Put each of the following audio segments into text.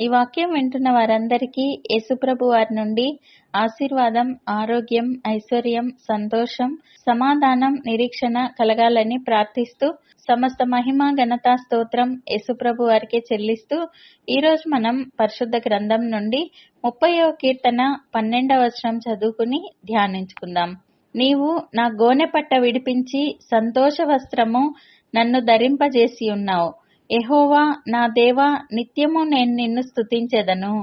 ఈ వాక్యం వింటున్న వారందరికీ యేసుప్రభు వారి నుండి ఆశీర్వాదం ఆరోగ్యం ఐశ్వర్యం సంతోషం సమాధానం నిరీక్షణ కలగాలని ప్రార్థిస్తూ సమస్త మహిమ ఘనత స్తోత్రం యేసుప్రభు వారికి చెల్లిస్తూ ఈరోజు మనం పరిశుద్ధ గ్రంథం నుండి ముప్పయో కీర్తన పన్నెండవ వచనం చదువుకుని ధ్యానించుకుందాం. నీవు నా గోనె పట్ట విడిపించి సంతోష వస్త్రము నన్ను ధరింపజేసి ఉన్నావు. ఎహోవా నా దేవా నిత్యము నేను నిన్ను స్థుతించెదను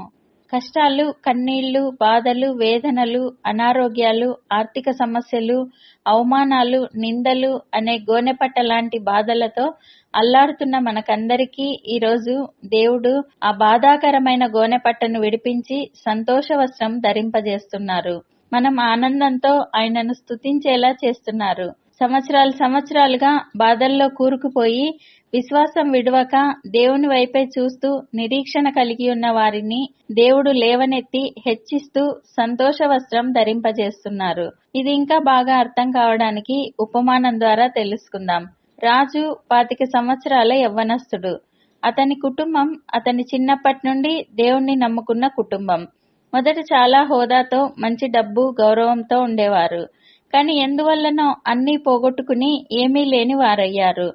కష్టాలు కన్నీళ్ళు బాధలు వేదనలు అనారోగ్యాలు ఆర్థిక సమస్యలు అవమానాలు నిందలు అనే గోనెపట్ట లాంటి బాధలతో అల్లాడుతున్న మనకందరికీ ఈరోజు దేవుడు ఆ బాధాకరమైన గోనెపట్టను విడిపించి సంతోష వస్త్రం ధరింపజేస్తున్నారు. మనం ఆనందంతో ఆయనను స్థుతించేలా చేస్తున్నారు. సంవత్సరాలు సంవత్సరాలుగా బాధల్లో కూరుకుపోయి విశ్వాసం విడవక దేవుని వైపే చూస్తూ నిరీక్షణ కలిగి ఉన్న వారిని దేవుడు లేవనెత్తి హెచ్చిస్తూ సంతోష వస్త్రం ధరింపజేస్తున్నారు. ఇది ఇంకా బాగా అర్థం కావడానికి ఉపమానం ద్వారా తెలుసుకుందాం. రాజు పాతిక సంవత్సరాల యవ్వనస్తుడు. అతని కుటుంబం అతని చిన్నప్పటి నుండి దేవుణ్ణి నమ్ముకున్న కుటుంబం. మొదట చాలా హోదాతో మంచి డబ్బు గౌరవంతో ఉండేవారు. కానీ ఎందువల్లనో అన్నీ పోగొట్టుకుని ఏమీ లేని వారయ్యారు.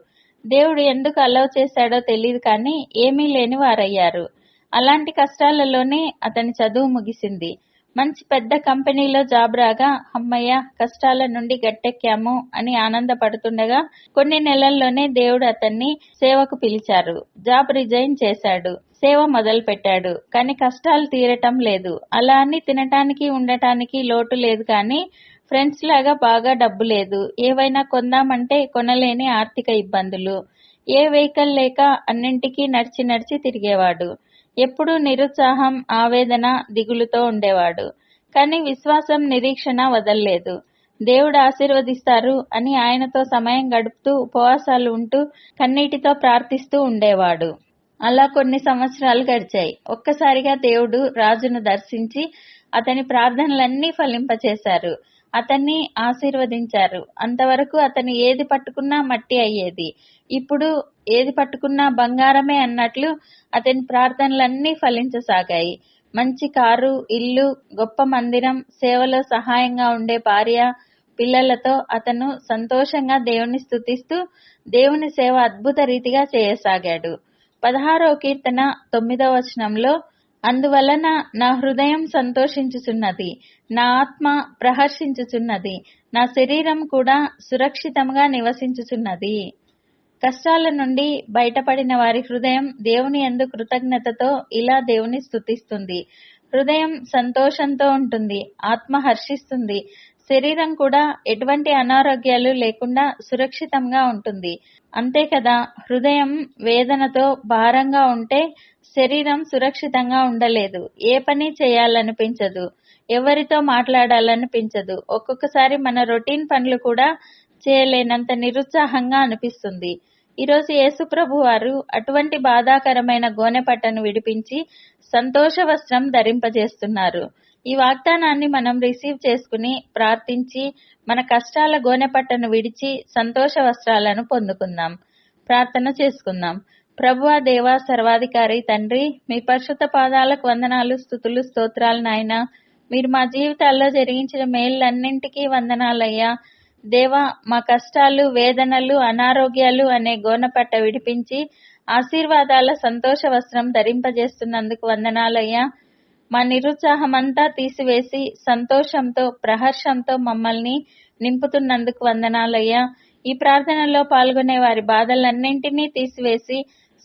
దేవుడు ఎందుకు అలవ్ చేశాడో తెలియదు కానీ ఏమీ లేని వారయ్యారు. అలాంటి కష్టాలలోనే అతని చదువు ముగిసింది. మంచి పెద్ద కంపెనీలో జాబ్ రాగా అమ్మయ్య కష్టాల నుండి గట్టెక్కాము అని ఆనందపడుతుండగా కొన్ని నెలల్లోనే దేవుడు అతన్ని సేవకు పిలిచారు. జాబ్ రిజైన్ చేశాడు. సేవ మొదలు పెట్టాడు కానీ కష్టాలు తీరటం లేదు. అలా అని తినటానికి ఉండటానికి లోటు లేదు కానీ ఫ్రెండ్స్ లాగా బాగా డబ్బు లేదు. ఏవైనా కొందామంటే కొనలేని ఆర్థిక ఇబ్బందులు. ఏ వెహికల్ లేక అన్నింటికీ నడిచి నడిచి తిరిగేవాడు. ఎప్పుడూ నిరుత్సాహం ఆవేదన దిగులుతో ఉండేవాడు. కానీ విశ్వాసం నిరీక్షణ వదల్లేదు. దేవుడు ఆశీర్వదిస్తారు అని ఆయనతో సమయం గడుపుతూ ఉపవాసాలు ఉంటూ కన్నీటితో ప్రార్థిస్తూ ఉండేవాడు. అలా కొన్ని సంవత్సరాలు గడిచాయి. ఒక్కసారిగా దేవుడు రాజును దర్శించి అతని ప్రార్థనలన్నీ ఫలింపచేశారు. అతన్ని ఆశీర్వదించారు. అంతవరకు అతను ఏది పట్టుకున్నా మట్టి అయ్యేది. ఇప్పుడు ఏది పట్టుకున్నా బంగారమే అన్నట్లు అతని ప్రార్థనలన్నీ ఫలించసాగాయి. మంచి కారు ఇల్లు గొప్ప మందిరం సేవలో సహాయంగా ఉండే భార్య పిల్లలతో అతను సంతోషంగా దేవుని స్థుతిస్తూ దేవుని సేవ అద్భుత రీతిగా చేయసాగాడు. పదహారో కీర్తన తొమ్మిదవ వచనంలో అందువలన నా హృదయం సంతోషించుచున్నది నా ఆత్మ ప్రహర్షించుచున్నది నా శరీరం కూడా సురక్షితంగా నివసించుచున్నది. కష్టాల నుండి బయటపడిన వారి హృదయం దేవుని ఎందు కృతజ్ఞతతో ఇలా దేవుని స్తుతిస్తుంది. హృదయం సంతోషంతో ఉంటుంది ఆత్మ హర్షిస్తుంది శరీరం కూడా ఎటువంటి అనారోగ్యాలు లేకుండా సురక్షితంగా ఉంటుంది. అంతే కదా హృదయం వేదనతో భారంగా ఉంటే శరీరం సురక్షితంగా ఉండలేదు. ఏ పని చేయాలనిపించదు. ఎవరితో మాట్లాడాలనిపించదు. ఒక్కొక్కసారి మన రొటీన్ పనులు కూడా చేయలేనంత నిరుత్సాహంగా అనిపిస్తుంది. ఈరోజు యేసుప్రభు వారు అటువంటి బాధాకరమైన గోనెపట్టను విడిపించి సంతోష వస్త్రం ధరింపజేస్తున్నారు. ఈ వాగ్దానాన్ని మనం రిసీవ్ చేసుకుని ప్రార్థించి మన కష్టాల గోనెపట్టను విడిచి సంతోష వస్త్రాలను పొందుకుందాం. ప్రార్థన చేసుకుందాం. ప్రభువా దేవా సర్వాధికారి తండ్రి మీ పరిశుద్ధ పాదాలకు వందనాలు స్థుతులు స్తోత్రాలు నాయన. మీరు మా జీవితాల్లో జరిగించిన మేళ్ళన్నింటికీ వందనాలయ్యా. దేవా మా కష్టాలు వేదనలు అనారోగ్యాలు అనే గోనపట్ట విడిపించి ఆశీర్వాదాల సంతోష వస్త్రం ధరింపజేస్తున్నందుకు వందనాలయ్యా. మా నిరుత్సాహమంతా తీసివేసి సంతోషంతో ప్రహర్షంతో మమ్మల్ని నింపుతున్నందుకు వందనాలయ్యా. ఈ ప్రార్థనలో పాల్గొనే వారి బాధలన్నింటినీ తీసివేసి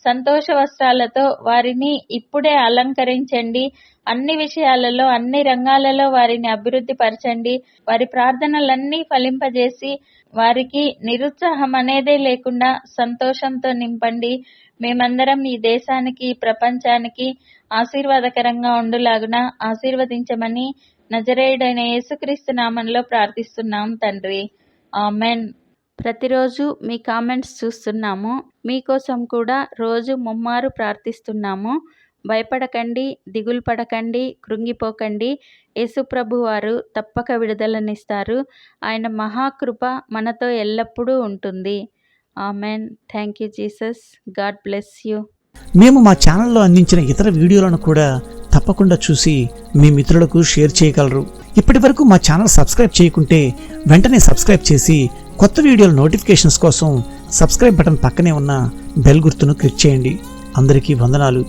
సంతోష వస్త్రాలతో వారిని ఇప్పుడే అలంకరించండి. అన్ని విషయాలలో అన్ని రంగాలలో వారిని అభివృద్ధి పరచండి వారి ప్రార్థనలన్నీ ఫలింపజేసి వారికి నిరుత్సాహం అనేదే లేకుండా సంతోషంతో నింపండి. మేమందరం ఈ దేశానికి ఈ ప్రపంచానికి ఆశీర్వాదకరంగా ఉండులాగున ఆశీర్వదించమని నజరేయుడైన యేసుక్రీస్తు నామంలో ప్రార్థిస్తున్నాం తండ్రి. ఆమెన్. ప్రతిరోజు మీ కామెంట్స్ చూస్తున్నాము. మీకోసం కూడా రోజు ముమ్మారు ప్రార్థిస్తున్నాము. భయపడకండి దిగులు పడకండి కృంగిపోకండి. యేసుప్రభు వారు తప్పక విడుదలనిస్తారు. ఆయన మహాకృప మనతో ఎల్లప్పుడూ ఉంటుంది. Amen. Thank you Jesus. God bless you. మేము మా ఛానల్లో అందించిన ఇతర వీడియోలను కూడా తప్పకుండా చూసి మీ మిత్రులకు షేర్ చేయగలరు. ఇప్పటి వరకు మా ఛానల్ సబ్స్క్రైబ్ చేయకుంటే వెంటనే సబ్స్క్రైబ్ చేసి కొత్త వీడియోల నోటిఫికేషన్స్ కోసం సబ్స్క్రైబ్ బటన్ పక్కనే ఉన్న బెల్ గుర్తును క్లిక్ చేయండి. అందరికీ వందనాలు.